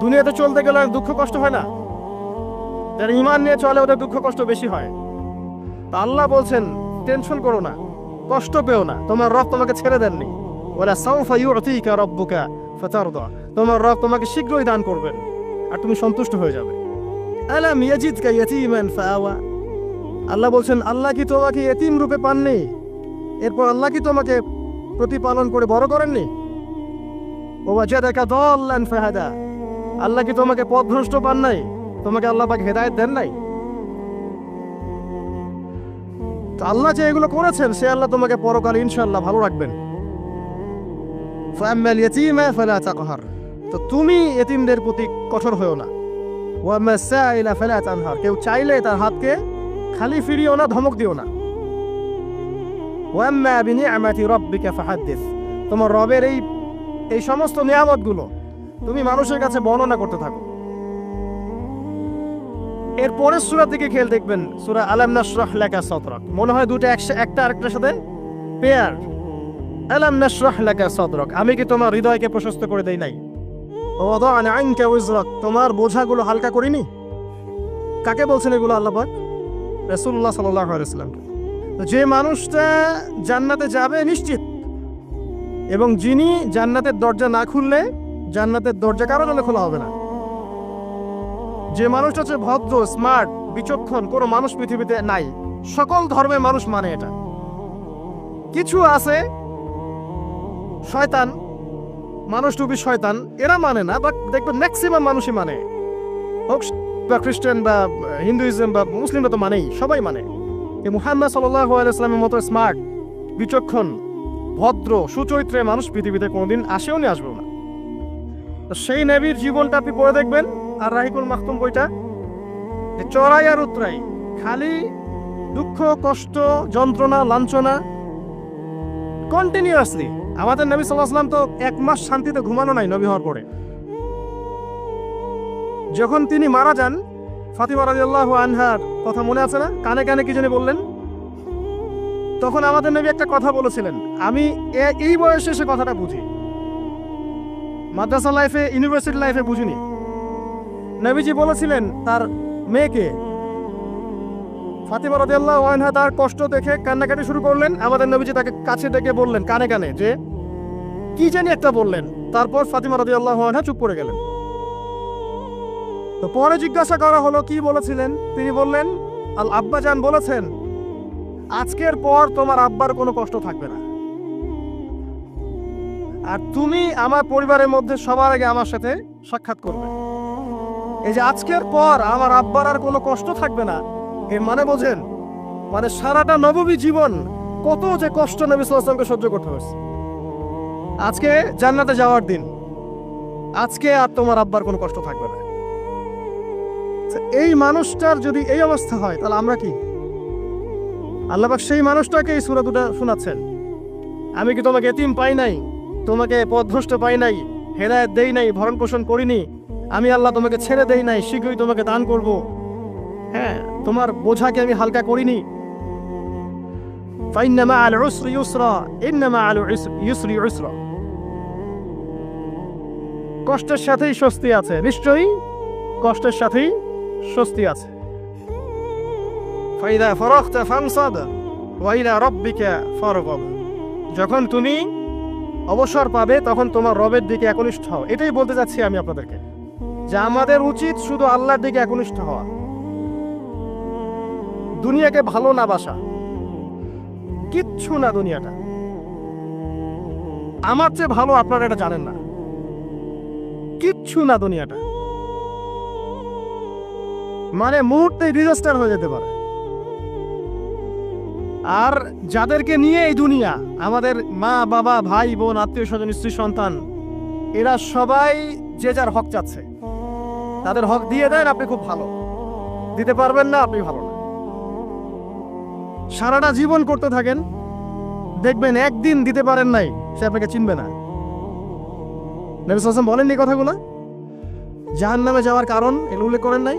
দুনিয়াতে চলতে গেলে অনেক দুঃখ কষ্ট হয় না? যারা ইমান নিয়ে চলে, ওদের দুঃখ কষ্ট বেশি হয়। তা আল্লাহ বলছেন, টেনশন করো না, কষ্ট পেও না। তোমার রব তোমাকে ছেড়ে দেননি। ওরা সাউফা ইউতিকা রব্বুকা ফাতারদা। তোমার রব তোমাকে শীঘ্রই দান করবেন আর তুমি সন্তুষ্ট হয়ে যাবে। আলাম ইয়াজিদকা ইয়াতীমান ফাআওয়া? আল্লাহ বলছেন, আল্লাহ কি তোমাকে এতিম রূপে পাননি? এরপর আল্লাহ কি তোমাকে প্রতিপালন করে বড় করেননি? ও ওয়াজাদাকা দাল্লান ফাহাদা। আল্লাহ কি তোমাকে পথভ্রষ্ট পান নাই? তোমাকে আল্লাহ পাক হেদায়েত দেন নাই? তো আল্লাহ যে এগুলো করেছেন, সে আল্লাহ তোমাকে পরকাল ইনশাআল্লাহ ভালো রাখবেন। তো তুমি এতিমদের প্রতি কঠোর হয়েও না। কেউ চাইলে তার হাতকে খালি ফিরিও না, ধমক দিও না। তোমার রবের এই এই সমস্ত নিয়ামতগুলো তুমি মানুষের কাছে বর্ণনা করতে থাকো। এর পরের সূরা দিকে খেয়াল দেখবেন, সূরা আলাম নাশরাহ লাকা সাদরাক। মনে হয় দুটো একটা আরেকটার সাথে পেয়ার আলাম নাশরাহ লাকা সাদরাক। আমি কি তোমার হৃদয়কে প্রশস্ত করে দেই নাই? ওয়াদানা তোমার বোঝাগুলো হালকা করিনি? কাকে বলছেন এগুলো আল্লাহ পাক? রাসূলুল্লাহ যে মানুষটা জান্নাতে যাবে নিশ্চিত, এবং যিনি জান্নাতের দরজা না খুললে জান্নাতের দরজা কারও জন্য খোলা হবে না। যে মানুষটা হচ্ছে ভদ্র স্মার্ট বিচক্ষণ, কোনো মানুষ পৃথিবীতে নাই। সকল ধর্মের মানুষ মানে এটা। কিছু আছে, শয়তান, মানুষ টুপি শয়তান, এরা মানে না বাট দেখবে ম্যাক্সিমাম মানুষই মানে। হোক, বা খ্রিস্টান, বা হিন্দুইজম, বা মুসলিমরা তো মানেই, সবাই মানে। এই মুহাম্মদ সাল্লাহ আলাইসলামের মতো স্মার্ট বিচক্ষণ, ভদ্র, সুচরিত্রের মানুষ পৃথিবীতে কোনোদিন আসেও নি, আসবেও না। তো সেই নবীর জীবনটা আপনি পড়ে দেখবেন, আর রাহিকুল মাহতুম বইটা, যে চড়াই আর উতরাই, খালি দুঃখ, কষ্ট, যন্ত্রণা, লাঞ্ছনা কন্টিনিউয়াসলি আমাদের নবী সাল্লাহ সাল্লাম তো এক মাস শান্তিতে ঘুমানো নাই নবী হওয়ার পরে। যখন তিনি মারা যান, ফাতিমা রাদিয়াল্লাহু আনহার কথা মনে আছে না? কানে কানে কি জানি বললেন? তখন আমাদের নবী একটা কথা বলেছিলেন, আমি এই বয়সে এসে কথাটা বুঝি। মাদ্রাসা লাইফে, ইউনিভার্সিটি লাইফে বুঝিনি। নবীজি বলেছিলেন, তার মেয়েকে ফাতিমা রাদিয়াল্লাহু আনহা তার কষ্ট দেখে কান্নাকাটি শুরু করলেন। আমাদের নবীজি তাকে কাছে ডেকে বললেন, কানে কানে, যে, কি জানি একটা বললেন? তারপর ফাতিমা রাদিয়াল্লাহু আনহা চুপ করে গেলেন। তো পরে জিজ্ঞাসা করা হলো, কি বলেছিলেন? তিনি বললেন আল আব্বাজান বলেছেন, আজকের পর তোমার আব্বার কোনো কষ্ট থাকবে না। আর তুমি আমার পরিবারের মধ্যে সবার আগে আমার সাথে সাক্ষাৎ করবে। এই যে আজকের পর আমার আব্বার আর কোনো কষ্ট থাকবে না, এর মানে বোঝেন? মানে সারাটা নবমী জীবন কত যে কষ্ট নবী সহ্য করতে হয়েছে। আজকে জান্নাতে যাওয়ার দিন, আজকে আর তোমার আব্বার কোনো কষ্ট থাকবে না। এই মানুষটার যদি এই অবস্থা হয়, তাহলে আমরা কি? আল্লাহবাক সেই মানুষটাকে এই সুরা দুটা শোনাচ্ছেন। আমি কি তোমাকে এতিম পাই নাই? তোমাকে পথভ্রষ্ট পাই নাই, হেদায়ত দেই নাই, ভরণ পোষণ করিনি আমি আল্লাহ তোমাকে ছেড়ে দেই নাই, শীঘ্রই তোমাকে দান করব। হ্যাঁ তোমার বোঝাকে আমি হালকা করিনি। আল কষ্টের সাথেই স্বস্তি আছে, নিশ্চয়ই? কষ্টের সাথেই স্বস্তি আছে। ফাইদা ফরখতা ফানসাদ ওয়াইলা রব্বিকা ফারগব। যখন তুমি অবসর পাবে, তখন তোমার রবের দিকে একনিষ্ঠ হও। এটাই বলতে চাচ্ছি আমি আপনাদেরকে, যে আমাদের উচিত শুধু আল্লাহর দিকে একনিষ্ঠ হওয়া। দুনিয়াকে ভালো না বাসা। কিচ্ছু না দুনিয়াটা। আমার চেয়ে ভালো আপনারা এটা জানেন না। কিচ্ছু না দুনিয়াটা। মানে মুহূর্তে ডিজাস্টার হয়ে যেতে পারে। আর যাদেরকে নিয়ে এই দুনিয়া, আমাদের মা, বাবা, ভাই, বোন, আত্মীয় স্বজন, স্ত্রী, সন্তান, এরা সবাই যে যার হক চাচ্ছে। তাদের হক দিয়ে দেন, আপনি খুব ভালো। দিতে পারবেন না, আপনি ভালো না। সারাটা জীবন করতে থাকেন, দেখবেন একদিন দিতে পারেন নাই, সে আপনাকে চিনবে না। নবী সাল্লাম বলেননি কথাগুলো? জাহান নামে যাওয়ার কারণ, এগুলো উল্লেখ করেন নাই?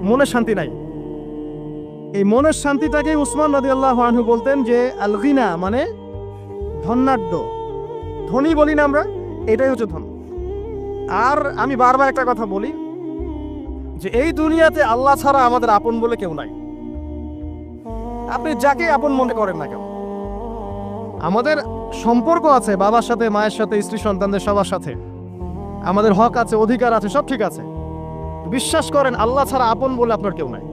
মনে শান্তি নাই। এই মনের শান্তিটাকে উসমান নদী আল্লাহ আনহু বলতেন যে, আলগিনা মানে ধন্যাঢ্য ধনী বলি না আমরা, এটাই হচ্ছে ধন। আর আমি বারবার একটা কথা বলি, যে এই দুনিয়াতে আল্লাহ ছাড়া আমাদের আপন বলে কেউ নাই। আপনি যাকে আপন মনে করেন না কেন। আমাদের সম্পর্ক আছে, বাবার সাথে, মায়ের সাথে, স্ত্রী সন্তানদের সবার সাথে। আমাদের হক আছে, অধিকার আছে, সব ঠিক আছে। বিশ্বাস করেন, আল্লাহ ছাড়া আপন বলে আপনার কেউ নাই।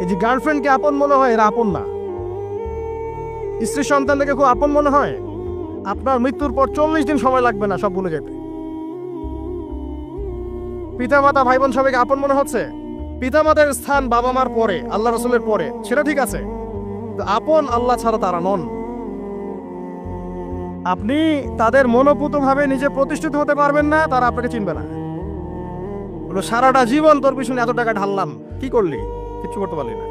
এই যে গার্লফ্রেন্ডকে আপন মনে হয়, এরা আপন না। স্ত্রী সন্তানদেরকে খুব আপন মনে হয়। আপনার মৃত্যুর পর চল্লিশ দিন সময় লাগবে না সব ভুলে যেতে। পিতা মাতা ভাই বোন সবাইকে আপন মনে হচ্ছে। পিতামাতার স্থান বাবা মার পরে, আল্লাহ রসুলের পরে, সেটা ঠিক আছে। আপন আল্লাহ ছাড়া তারা নন। আপনি তাদের মনোপুতভাবে নিজে প্রতিষ্ঠিত হতে পারবেন না, তারা আপনাকে চিনবে না। বলো, সারাটা জীবন তোর পিছনে এত টাকা ঢাললাম, কি করলি? কিছু করতে পারলি না।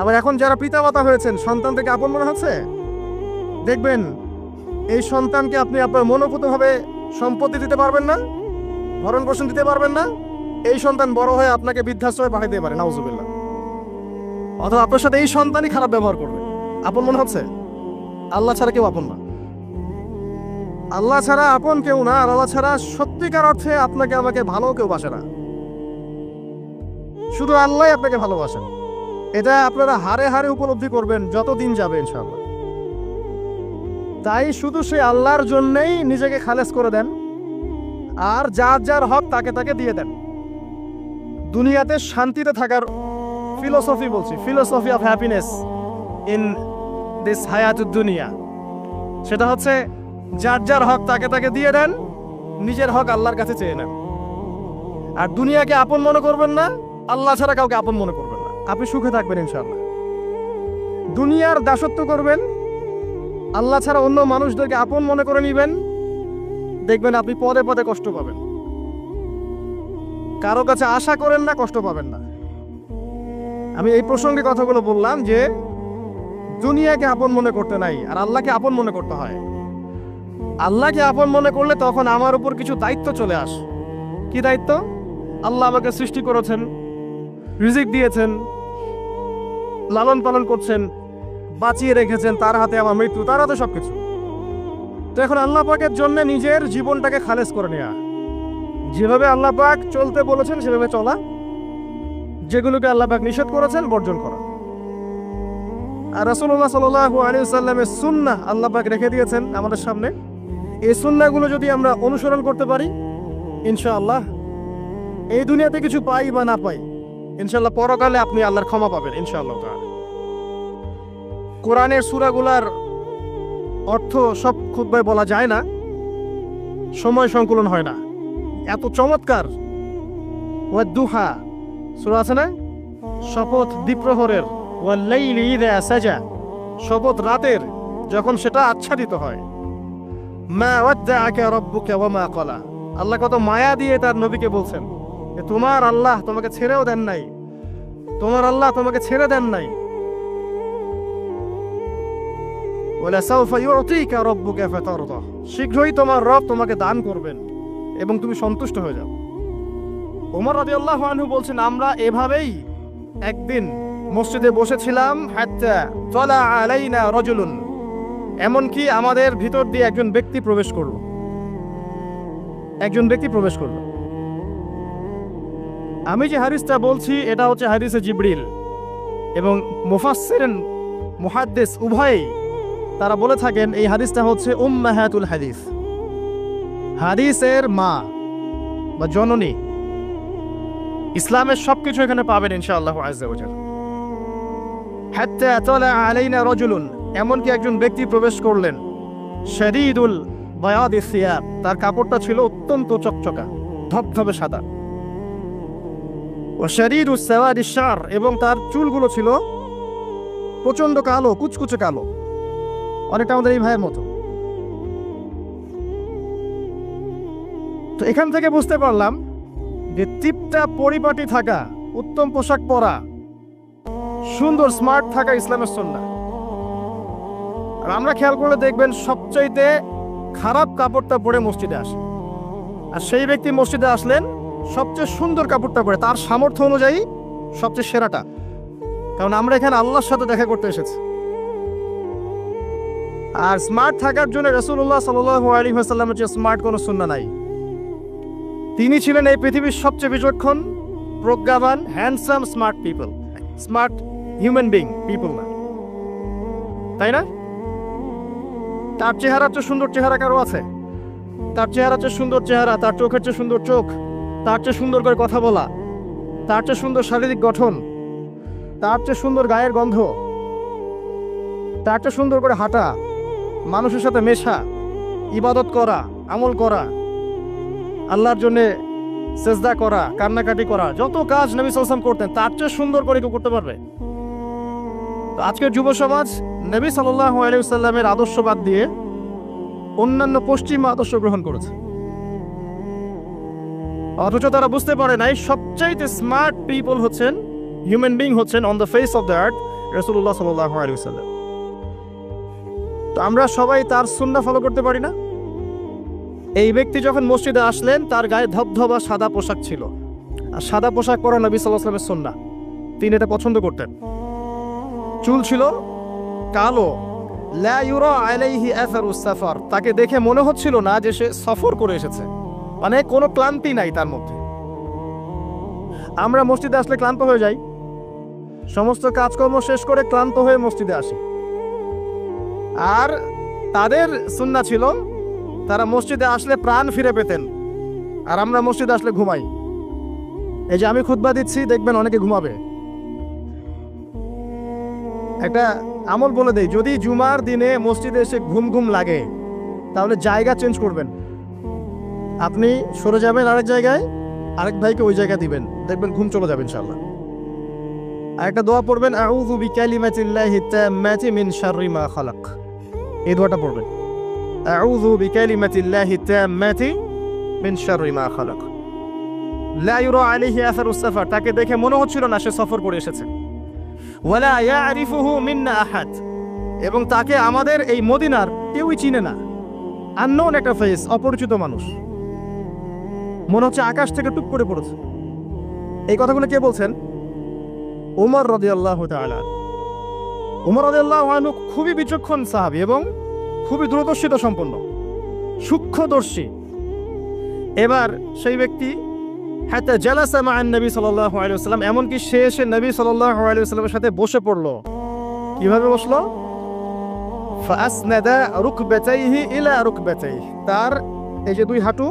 আবার এখন যারা পিতামাতা হয়েছেন, সন্তান থেকে আপন মনে হচ্ছে? দেখবেন, এই সন্তানকে আপনি আপনার মনোপুতভাবে সম্পত্তি দিতে পারবেন না ভরণ পোষণ দিতে পারবেন না, এই সন্তান বড় হয়ে আপনাকে বৃদ্ধাশ্রমে পাঠিয়ে দিতে পারে, নাউজুবিল্লাহ। অথবা আপনার সাথে এই সন্তানই খারাপ ব্যবহার করবে। আপন মনে হচ্ছে? আল্লাহ ছাড়া কেউ আপন না। আল্লাহ ছাড়া আপন কেউ না, আর আল্লাহ ছাড়া সত্যিকার অর্থে আপনাকে আমাকে ভালো কেউ বাসে না। শুধু আল্লাহ আপনাকে ভালোবাসেন। এটা আপনারা হারে হারে উপলব্ধি করবেন যত দিন যাবে, ইনশাআল্লাহ। তাই শুধু সে আল্লাহর জন্যেই নিজেকে খালেজ করে দেন, আর যার যার হক তাকে তাকে দিয়ে দেন। দুনিয়াতে শান্তিতে থাকার ফিলোসফি বলছি philosophy of happiness in this হায়াত দুনিয়া। সেটা হচ্ছে, যার যার হক তাকে তাকে দিয়ে দেন, নিজের হক আল্লাহর কাছে চেয়ে নেন। আর দুনিয়াকে আপন মনে করবেন না, আল্লাহ ছাড়া কাউকে আপন মনে করবেন না। আপনি সুখে থাকবেন ইনশাআল্লাহ। দুনিয়ার দাসত্ব করবেন, আল্লাহ ছাড়া অন্য মানুষদেরকে আপন মনে করে নিবেন, দেখবেন আপনি পদে পদে কষ্ট পাবেন। কারও কাছে আশা করেন না, কষ্ট পাবেন না। আমি এই প্রসঙ্গে কথাগুলো বললাম যে দুনিয়াকে আপন মনে করতে নাই, আর আল্লাহকে আপন মনে করতে হয়। আল্লাহকে আপন মনে করলে তখন আমার উপর কিছু দায়িত্ব চলে আস। কি দায়িত্ব? আল্লাহ আমাকে সৃষ্টি করেছেন, রিজিক দিয়েছেন, লালন পালন করছেন, বাঁচিয়ে রেখেছেন, তার হাতে আমার মৃত্যু, তার হাতে সব কিছু তো এখন আল্লাহ পাকের জন্য নিজের জীবনটাকে খালেজ করে নেওয়া যেভাবে আল্লাহ পাক চলতে বলেছেন, সেভাবে চলা। যেগুলোকে আল্লাহ পাক নিষেধ করেছেন, বর্জন করা। আর রাসূলুল্লাহ সাল্লাল্লাহু আলাইহি সাল্লামের সুন্নাহ আল্লাহ রেখে দিয়েছেন আমাদের সামনে। এই সুন্নাহগুলো যদি আমরা অনুসরণ করতে পারি, ইনশাআল্লাহ এই দুনিয়াতে কিছু পাই বা না পাই, ইনশাআল্লাহ পরকালে আপনি আল্লাহর ক্ষমা পাবেন, ইনশাআল্লাহ কোরআনের সূরাগুলার অর্থ সব খুতবায় বলা যায় না, সময় সংকুলন হয় না। এত চমৎকার। ওয়াদ্দুহা সূরা আছে না? শপথ দ্বীপ্রহরের ওয়াল্লাইলি ইযা সাজা। শপথ রাতের যখন সেটা আচ্ছাদিত হয়। মা ওয়াদ্দাআকা রাব্বুকা ওয়া মা ক্বালা। আল্লাহ কত মায়া দিয়ে তার নবীকে বলছেন তোমার আল্লাহ তোমাকে ছেড়েও দেন নাই। তোমার আল্লাহ তোমাকে ছেড়ে দেন নাই। শীঘ্রই তোমার রব তোমাকে দান করবেন এবং তুমি সন্তুষ্ট হয়ে যাও। ওমর রাদিয়াল্লাহু আনহু বলছেন, আমরা এভাবেই একদিন মসজিদে বসেছিলাম রজুলুন। এমনকি আমাদের ভিতর দিয়ে একজন ব্যক্তি প্রবেশ করল। একজন ব্যক্তি প্রবেশ করল। আমি যে হারিসটা বলছি, এটা হচ্ছে হাদিসে জিবরিল। এবং মুফাসসিরিন মুহাদ্দিস উভয়ই তারা বলে থাকেন, এই হাদিসটা হচ্ছে উম উম্মাহাতুল হাদিস। হাদিসের মা বা জননী। ইসলামের সবকিছু এখানে পাবেন ইনশাআল্লাহ আজ্জাওয়াজাল। আলাইনা রজুলুন, এমনকি একজন ব্যক্তি প্রবেশ করলেন। শরীদুল বায়াদ সিয়াব তার কাপড়টা ছিল অত্যন্ত চকচকা, ধবধবে সাদা। ও শরীর সেওয়াদি শার, এবং তার চুলগুলো ছিল প্রচণ্ড কালো, কুচকুচে কালো। অনেকটা আমাদের এই ভাইয়ের মতো। তো এখান থেকে বুঝতে পারলাম যে টিপটা পরিপাটি থাকা, উত্তম পোশাক পরা সুন্দর স্মার্ট থাকা ইসলামের সন্না আর আমরা খেয়াল করলে দেখবেন সবচাইতে খারাপ কাপড়টা পরে মসজিদে আসে। আর সেই ব্যক্তি মসজিদে আসলেন, সবচেয়ে সুন্দর কাপড়টা পরে, তার সামর্থ্য অনুযায়ী সবচেয়ে সেরাটা। কারণ আমরা এখানে আল্লাহর সাথে দেখা করতে এসেছি। আর স্মার্ট থাকার জন্য রসুল্লাহ হাসাল্লামের যে স্মার্ট কোনো সুন্না নাই। তিনি ছিলেন এই পৃথিবীর সবচেয়ে বিচক্ষণ, প্রজ্ঞাবান handsome smart people smart human being people না তাই না? তার চেহারার চেয়ে সুন্দর চেহারা কারও আছে? তার চেহারা চেয়ে সুন্দর চেহারা, তার চোখের চেয়ে সুন্দর চোখ, তার চেয়ে সুন্দর করে কথা বলা, তার চেয়ে সুন্দর শারীরিক গঠন, তার চেয়ে সুন্দর গায়ের গন্ধ, তার চেয়ে সুন্দর করে হাঁটা, মানুষের সাথে মেশা, ইবাদত করা, আমল করা, আল্লাহর জন্যে সেজদা করা, কান্নাকাটি করা, যত কাজ নবী সাল্লাম করতেন, তার চেয়ে সুন্দর করে কেউ করতে পারবে? আজকের যুব সমাজ, নবী সাল্লাহ আদর্শবাদ দিয়ে অন্যান্য পশ্চিমা আদর্শ গ্রহণ করেছে। অথচ তারা বুঝতে পারে নাই, সবচাইতে স্মার্ট পিপল হচ্ছেন হিউম্যান বিং হচ্ছেন on the face of the earth রসুল্লাহ সাল্লাহ আলাইসাল্লাম তো আমরা সবাই তার সুন্না ফলো করতে পারি না? এই ব্যক্তি যখন মসজিদে আসলেন, তার গায়ে ধবধবা সাদা পোশাক ছিল। আর সাদা পোশাক পরা নবী সাল্লাহ সাল্লামের সন্না তিনি এটা পছন্দ করতেন। চুল ছিল কালো। তাকে দেখে মনে হচ্ছিল না যে সে সফর করে এসেছে। মানে কোনো ক্লান্তি নাই তার মধ্যে। আমরা মসজিদে আসলে ক্লান্ত হয়ে যাই। সমস্ত কাজকর্ম শেষ করে ক্লান্ত হয়ে মসজিদে আসি। আর তাদের সুন্না ছিল, তারা মসজিদে আসলে প্রাণ ফিরে পেতেন। আর আমরা মসজিদে আসলে ঘুমাই। এই যে আমি খুতবা দিচ্ছি, দেখবেন অনেকে ঘুমাবে। একটা আমল বলে দেই, যদি জুমার দিনে মসজিদে এসে ঘুম ঘুম লাগে, তাহলে জায়গা চেঞ্জ করবেন। আপনি সরে যাবেন আরেক জায়গায়, আরেক ভাইকে ওই জায়গা দিবেন, দেখবেন ঘুম চলে যাবেন ইনশাআল্লাহ। আর একটা দোয়া পড়বেন, আউযু বিকালিমাতিল্লাহি তাম্মাতি মিন শাররি মা খালাক। এই দোয়াটা পড়বেন, আউযু বিকালিমাতিল্লাহি তাম্মাতি মিন শাররি মা খালাক। লা ইউরা আলাইহি আসারুস সাফার তাকে দেখে মনে হচ্ছিল না সে সফর করে এসেছে। আহাদ। এবং তাকে আমাদের এই মদিনার কেউই চিনে না। আননোন একটা ফেস, অপরিচিত মানুষ। মনে হচ্ছে আকাশ থেকে টুক করে পড়েছে। এই কথাগুলো কে বলছেন? ওমর রাদিয়াল্লাহু তাআলা। ওমর রাদিয়াল্লাহু আনহু খুবই বিচক্ষণ সাহাবী এবং খুবই দূরদর্শিতা সম্পন্ন। সূক্ষ্মদর্শী। এবার সেই ব্যক্তি হাত্তা জালাসা মা নবী সাল্লাল্লাহু আলাইহি ওয়াসাল্লাম, এমনকি সে এসে নবী সাল্লাল্লাহু আলাইহি ওয়াসাল্লামের সাথে বসে পড়ল। কীভাবে বসল? ফাসনাদা রুকবাতাইহি ইলা রুকবাতাইহি। তার এই যে দুই হাঁটু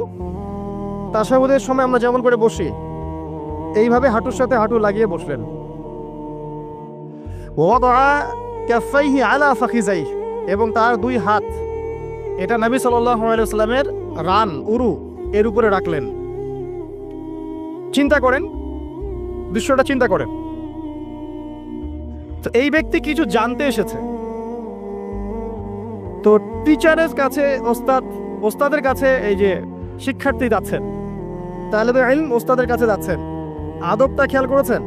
তাশাহুদের সময় আমরা যেমন করে বসি, এইভাবে হাঁটুর সাথে হাঁটু লাগিয়ে বসলেন। ওয়াদা কাফাইহি আলা ফাখিজাইহি। এবং তার দুই হাত, এটা নবী সাল্লাল্লাহু আলাইহি রান, উরু, এর উপরে রাখলেন। চিন্তা করেন। দৃশ্যটা চিন্তা করেন। তো এই ব্যক্তি কিছু জানতে এসেছে। তো টিচারের কাছে ওস্তাদ, ওস্তাদের কাছে এই যে শিক্ষার্থী যাচ্ছেন। তাহলে তো আইন ওস্তাদের কাছে যাচ্ছেন। আদবটা খেয়াল করেছেন?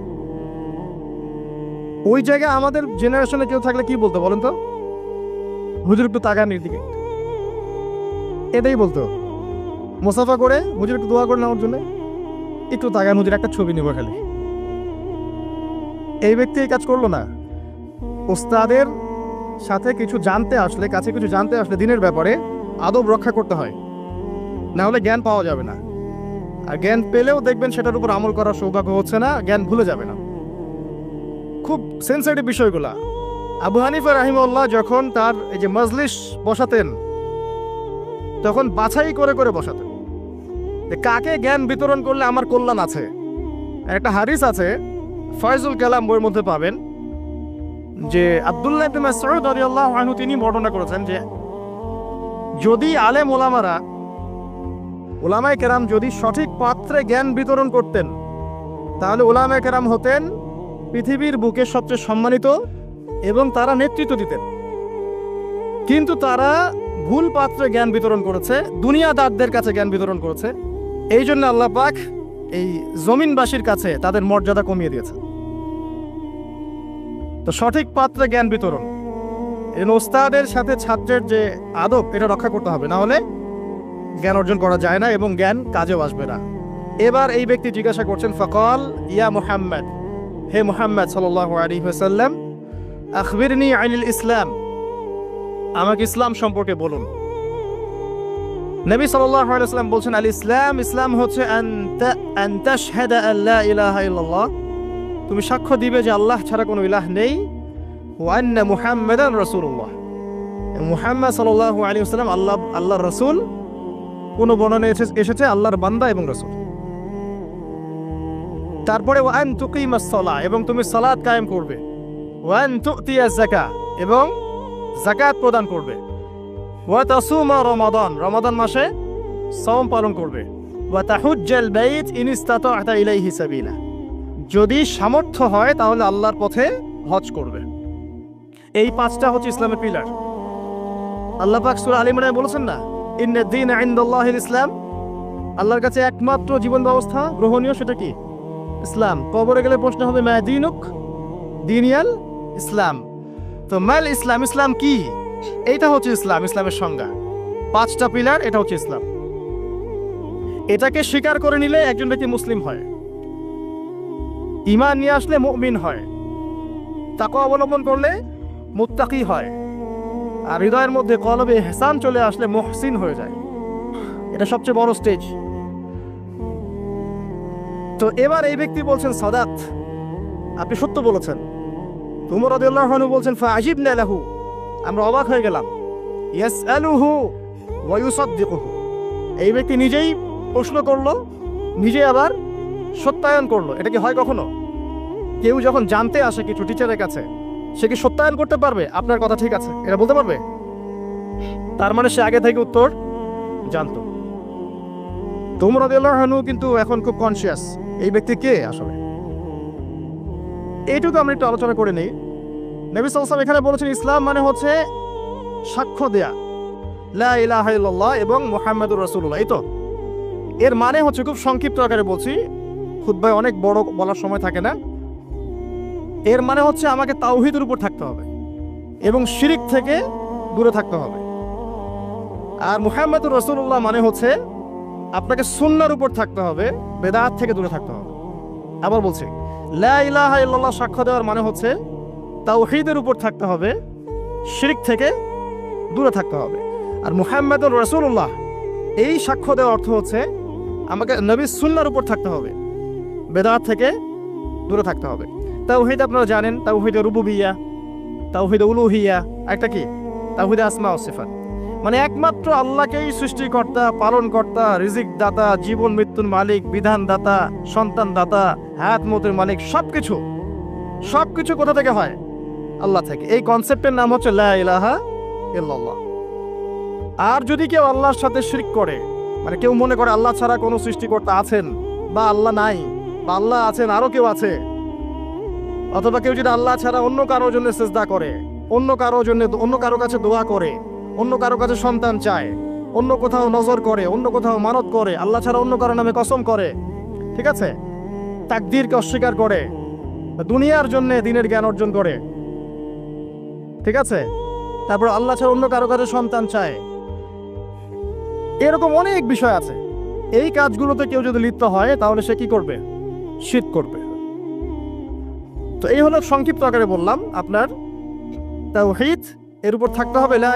ওই জায়গায় আমাদের জেনারেশনে কেউ থাকলে কি বলতো বলেন তো? হুজুর একটু তাকানির দিকে এটাই বলতো। মোসাফা করে হুজুর একটু দোয়া করে নেওয়ার জন্য। একটু তাকান হুজুর একটা ছবি নিব খালি। এই ব্যক্তি এই কাজ করল না। ওস্তাদের সাথে কিছু জানতে আসলে, কাছে কিছু জানতে আসলে দিনের ব্যাপারে আদব রক্ষা করতে হয়। না হলে জ্ঞান পাওয়া যাবে না। আর জ্ঞান পেলেও দেখবেন সেটার উপর আমল করার সৌভাগ্য হচ্ছে না, জ্ঞান ভুলে যাবে না। খুব সেন্সিটিভ বিষয়গুলা। আবু হানিফা রাহিমউল্লাহ যখন তার এই যে মজলিস বসাতেন, তখন বাছাই করে করে বসাতেন। কাকে জ্ঞান বিতরণ করলে আমার কল্যাণ আছে? একটা হারিস আছে, ফয়জুল কালাম বইয়ের মধ্যে পাবেন, যে আব্দুল্লাহ তিনি বর্ণনা করেছেন যে, যদি আলেম ওলামারা, ওলামায়ে কেরাম যদি সঠিক পাত্রে জ্ঞান বিতরণ করতেন, তাহলে ওলামায়ে কেরাম হতেন পৃথিবীর বুকে সবচেয়ে সম্মানিত এবং তারা নেতৃত্ব দিতেন। কিন্তু তারা ভুল পাত্রে জ্ঞান বিতরণ করেছে, দুনিয়াদারদের কাছে জ্ঞান বিতরণ করেছে এই জন্য আল্লাহ পাক এই জমিনবাসীর কাছে তাদের মর্যাদা কমিয়ে দিয়েছে তো সঠিক পাত্রে জ্ঞান বিতরণ। ওস্তাদের সাথে ছাত্রের যে আদব, এটা রক্ষা করতে হবে। না হলে জ্ঞান অর্জন করা যায় না এবং জ্ঞান কাজেও আসবে না। এবার এই ব্যক্তি জিজ্ঞাসা করছেন, ফকল, ইয়া মুহাম্মদ। হে মুহাম্মদ সাল্লাল্লাহু আলাইহি ওয়াসাল্লাম, আখবিরনি আনিল ইসলাম। আমাকে ইসলাম সম্পর্কে বলুন। নবী আলাইহি বলছেন, আল ইসলাম ইসলাম হচ্ছে তুমি সাক্ষ্য দিবে যে আল্লাহ ছাড়া কোনো ইলাহ নেই। ওয়া আন্না মুহাম্মাদান রাসূলুল্লাহ। মুহাম্মদ সাল্লাল্লাহু আলাইহি ওয়াসাল্লাম আল্লাহ, আল্লাহর রাসূল, কোন বর্ণনায় এসে- এসেছে আল্লাহর বান্দা এবং রাসূল। তারপরে ওয়ান তুকিমাস সালাহ এবং তুমি সালাত কায়েম করবে। ওয়ান তুতিয়াজ যাকা এবং জাকাত প্রদান করবে। ওয়া তাসুমা রমাদান। রমাদান মাসে সওম পালন করবে। ওয়া তাহুজ্জাল বাইত ইন ইসতাতা'তা ইলাইহি সাবিলা। যদি সামর্থ্য হয়, তাহলে আল্লাহর পথে হজ করবে। এই পাঁচটা হচ্ছে ইসলামের পিলার। আল্লাহ পাক সূরা আলী বলেছেন না, ইন্না দ্বীন ইনদাল্লাহিল ইসলাম। আল্লাহর কাছে একমাত্র জীবন ব্যবস্থা গ্রহণীয় সেটা কি? ইসলাম। কবরে গেলে প্রশ্ন হবে, মা দিনুক দিনিয়াল ইসলাম। তো মাল ইসলাম ইসলাম কি? এইটা হচ্ছে ইসলাম, ইসলামের সংজ্ঞা। পাঁচটা পিলার, এটা হচ্ছে ইসলাম। এটাকে স্বীকার করে নিলে একজন ব্যক্তি মুসলিম হয়। ইমান নিয়ে আসলে মুমিন হয়। তাকে অবলম্বন করলে মুত্তাকি হয়। আর হৃদয়ের মধ্যে কলবে হেসান চলে আসলে মহসিন হয়ে যায়। এটা সবচেয়ে বড় স্টেজ তো এবার এই ব্যক্তি বলছেন, সাদাত, আপনি সত্য বলেছেন। তুমর বলছেন, ফাআজিবনা লাহু। আমরা অবাক হয়ে গেলাম। ওয়া ইউসাদ্দিকুহু। এই ব্যক্তি নিজেই প্রশ্ন করল, নিজে আবার সত্যায়ন করল। এটা কি হয় কখনো? কেউ যখন জানতে আসে কিছু টিচারের কাছে, সে কি সত্যায়ন করতে পারবে? আপনার কথা ঠিক আছে। এটা বলতে পারবে? তার মানে সে আগে থেকে উত্তর জানতো। তোমরা রাদিয়াল্লাহু কিন্তু এখন খুব কনসিয়াস এই ব্যক্তি কে আসলে? এইটুকু আমরা একটু আলোচনা করে নিই। নবী সাল্লাল্লাহু এখানে বলেছেন, ইসলাম মানে হচ্ছে সাক্ষ্য দেয়া। লা এবং মুহাম্মাদুর রসুল্লাহ এই তো। এর মানে হচ্ছে, খুব সংক্ষিপ্ত আকারে বলছি, খুতবায় অনেক বড় বলার সময় থাকে না। এর মানে হচ্ছে, আমাকে তাওহীদের উপর থাকতে হবে এবং শিরিক থেকে দূরে থাকতে হবে। আর মুহাম্মাদুর রসুল্লাহ মানে হচ্ছে, আপনাকে সুন্নার উপর থাকতে হবে, বেদাত থেকে দূরে থাকতে হবে। আবার বলছি, লা ইলাহা ইল্লাল্লাহ সাক্ষ্য দেওয়ার মানে হচ্ছে তাওহীদের উপর থাকতে হবে, শিরিক থেকে দূরে থাকতে হবে। আর মুহাম্মাদুর রাসূলুল্লাহ, এই সাক্ষ্য দেওয়ার অর্থ হচ্ছে আমাকে নবীর সুন্নার উপর থাকতে হবে, বেদাত থেকে দূরে থাকতে হবে। তাওহিদ আপনারা জানেন, তাওহিদে রুবুবিয়া, তাওহিদে উলুহিয়া, একটা কি? তাওহিদে আসমা ও সিফাত। মানে একমাত্র আল্লাহকেই সৃষ্টিকর্তা, পালনকর্তা রিজিক দাতা জীবন মৃত্যুর মালিক বিধান দাতা সন্তান দাতা হায়াত মতের মালিক, সবকিছু সবকিছু কোথা থেকে হয়? আল্লাহ থেকে। এই কনসেপ্টের নাম হচ্ছে লা ইলাহা ইল্লাল্লাহ। আর যদি কেউ আল্লাহর সাথে শিরক করে মানে কেউ মনে করে আল্লাহ ছাড়া কোনো সৃষ্টিকর্তা আছেন বা আল্লাহ নাই বা আল্লাহ আছেন, আরও কেউ আছে, অথবা কেউ যদি আল্লাহ ছাড়া অন্য কারোর জন্য চেষ্টা করে, অন্য কারোর জন্য অন্য কারও কাছে দোয়া করে, অন্য কারও কাছে সন্তান চায়, অন্য কোথাও নজর করে, অন্য কোথাও মানত করে, আল্লাহ ছাড়া অন্য কারও নামে কসম করে, ঠিক আছে? তাকদীরকে অস্বীকার করে, দুনিয়ার জন্য দিনের জ্ঞান অর্জন করে। ঠিক আছে? তারপর আল্লাহ ছাড়া অন্য কারও কাছে সন্তান চায়। এরকম অনেক বিষয় আছে। এই কাজগুলোতে কেউ যদি লিপ্ত হয়, তাহলে সে কি করবে? শীত করবে। তো এই হলো সংক্ষিপ্ত আকারে বললাম আপনার। তাওহীদ, এর উপর থাকতে হবে লা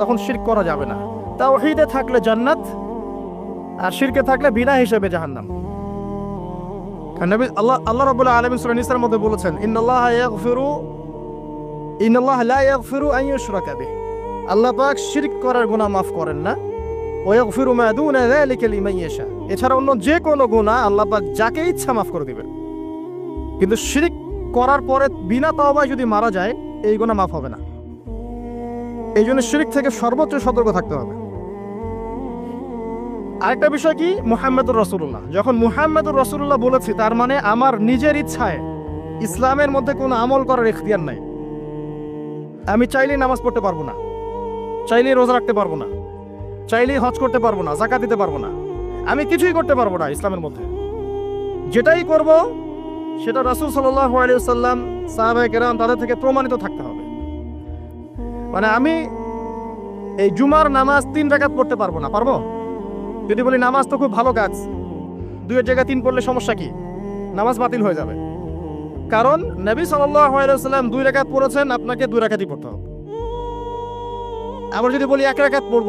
তখন শিরক করা যাবে না। তাওহীদে থাকলে জান্নাত, আর শিরকে থাকলে বিনা হিসেবে জাহান্নাম। আল্লাহ আল্লাহ রাব্বুল আলামিন সূরা নিসার মধ্যে বলেছেন, ইন্নাল্লাহ ইয়াগফিরু করার মাফ করেন না। এছাড়া অন্য যে কোনো ইচ্ছা মাফ করে দিবেন। কিন্তু শিরিক করার পরে বিনা তওবায় যদি মারা যায়, এই গুনাহ মাফ হবে না। এই জন্য শিরিক থেকে সর্বোচ্চ সতর্ক থাকতে হবে। আরেকটা বিষয় কি? মুহাম্মদুর রসুল্লাহ যখন মুহাম্মদুর রসুল্লাহ বলেছি, তার মানে আমার নিজের ইচ্ছায় ইসলামের মধ্যে কোনো আমল করার এখতিয়ার নাই। আমি চাইলেই নামাজ পড়তে পারব না। চাইলেই রোজা রাখতে পারব না। চাইলেই হজ করতে পারব না জাকাত দিতে পারব না। আমি কিছুই করতে পারব না ইসলামের মধ্যে। যেটাই করব, সেটা রাসুল সাল্লাহ আলিয়াল্লাম সাহাবাহ কেরাম তাদের থেকে প্রমাণিত থাকতে হবে। মানে আমি এই জুমার নামাজ তিন রাকাত পড়তে পারব না, পারব? যদি বলি নামাজ তো খুব ভালো কাজ দুইয়ের জায়গায় তিন পড়লে সমস্যা কি? নামাজ বাতিল হয়ে যাবে। কারণ নবী সাল্লাম দুই রেখাত পড়েছেন, আপনাকে দুই রেখাতই পড়তে হবে। আবার যদি বলি এক রেখাত পড়ব,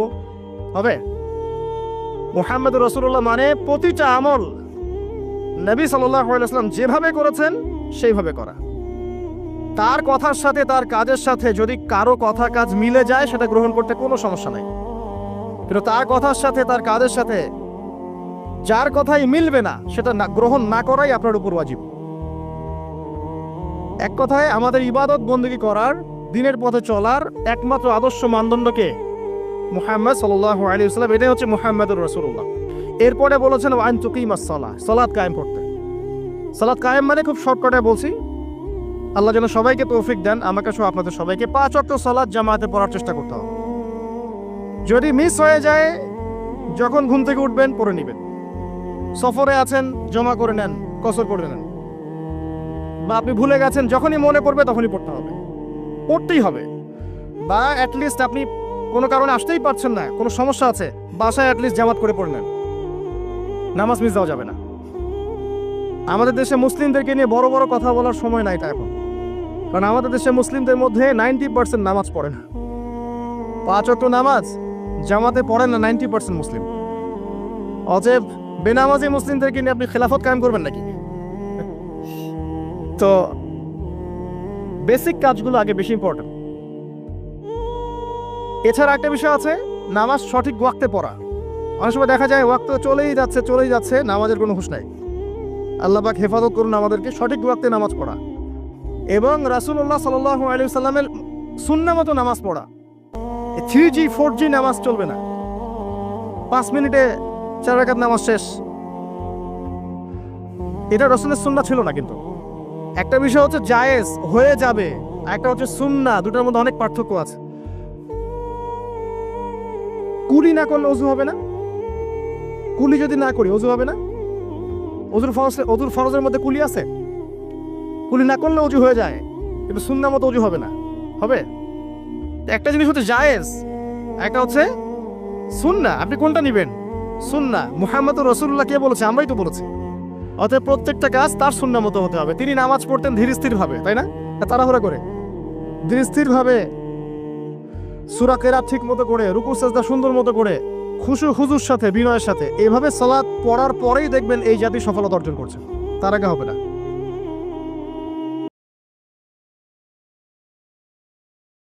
হবে? মুহাম্মদ রসুল্লাহ মানে প্রতিটা আমল নবী সাল্লাম যেভাবে করেছেন, সেইভাবে করা। তার কথার সাথে, তার কাজের সাথে যদি কারও কথা কাজ মিলে যায়, সেটা গ্রহণ করতে কোনো সমস্যা নাই। কিন্তু তার কথার সাথে, তার কাজের সাথে যার কথাই মিলবে না, সেটা গ্রহণ না করাই আপনার উপর ওয়াজিব। এক কথায় আমাদের ইবাদত বন্দী করার, দিনের পথে চলার একমাত্র আদর্শ মানদণ্ডকে মুহাম্মদ সাল্লাহ আলী সাল্লাম এটাই হচ্ছে মুহাম্মদুর রসুল্লাহ এরপরে বলেছেন আইন তুকিম সালাহ সালাদ কায়েম করতে। সালাদ কায়েম মানে খুব শর্টকাটে বলছি, আল্লাহ যেন সবাইকে তৌফিক দেন আমাকে সহ আপনাদের সবাইকে পাঁচ অক্ট সালাদ জামাতে পড়ার চেষ্টা করতে হবে। যদি মিস হয়ে যায়, যখন ঘুম থেকে উঠবেন, পড়ে নেবেন। সফরে আছেন, জমা করে নেন, কসর করে নেন। বা আপনি ভুলে গেছেন, যখনই মনে পড়বে তখনই পড়তে হবে। পড়তেই হবে। বা অ্যাটলিস্ট আপনি কোনো কারণে আসতেই পারছেন না, কোনো সমস্যা আছে, বাসায় অ্যাটলিস্ট জামাত করে পড়ে নেন। নামাজ মিস দেওয়া যাবে না। আমাদের দেশে মুসলিমদেরকে নিয়ে বড় বড় কথা বলার সময় নাই এটা এখন। কারণ আমাদের দেশে মুসলিমদের মধ্যে নাইনটি পার্সেন্ট নামাজ পড়ে না। পাঁচ অক্ট নামাজ, জামাতে পড়েন না নাইনটি পার্সেন্ট মুসলিম। অজেব বেনামাজি মুসলিমদেরকে নিয়ে আপনি খেলাফত কায়েম করবেন নাকি? তো বেসিক কাজগুলো আগে বেশি ইম্পর্টেন্ট এছাড়া একটা বিষয় আছে, নামাজ সঠিক ওয়াক্তে পড়া। অনেক সময় দেখা যায় ওয়াক্ত চলেই যাচ্ছে চলেই যাচ্ছে, নামাজের কোনো হুঁশ নাই। আল্লাহ পাক হেফাজত করুন আমাদেরকে সঠিক ওয়াক্তে নামাজ পড়া। এবং রাসুল্লাহ সাল্লাহ আলী সাল্লামের সুন্না মতো নামাজ পড়া। থ্রি জি ফোর জি নামাজ চলবে না। পাঁচ মিনিটে চার রাকাত নামাজ শেষ। এটা রসুলের সুন্না ছিল না কিন্তু। একটা বিষয় হচ্ছে জায়েজ হয়ে যাবে একটা হচ্ছে সুন্না দুটার মধ্যে অনেক পার্থক্য আছে। কুলি না করলে অজু হবে না? কুলি যদি না করি, অজু হবে না? অজুর ফরজ, অজুর ফরজের মধ্যে কুলি আছে? কুলি না করলে অজু হয়ে যায়, কিন্তু সুন্না মতো অজু হবে না। হবে? একটা জিনিস হচ্ছে জায়েজ একটা হচ্ছে সুন্না আপনি কোনটা নেবেন? সুন্না মুহাম্মদ রসুল্লাহ কে বলেছে? আমরাই তো বলেছি। অতএব প্রত্যেকটা কাজ তার শূন্য মতো হতে হবে। তিনি নামাজ পড়তেন ধীর স্থির ভাবে তাই না? তাড়াহুড়া করে। ধীর স্থির ভাবে সুরা কেরাত ঠিক মতো করে, রুকু সাজদা সুন্দর মতো করে, খুশু হুজুর সাথে, বিনয়ের সাথে, এভাবে সালাদ পড়ার পরেই দেখবেন এই জাতি সফলতা অর্জন করছে। তার আগে হবে না।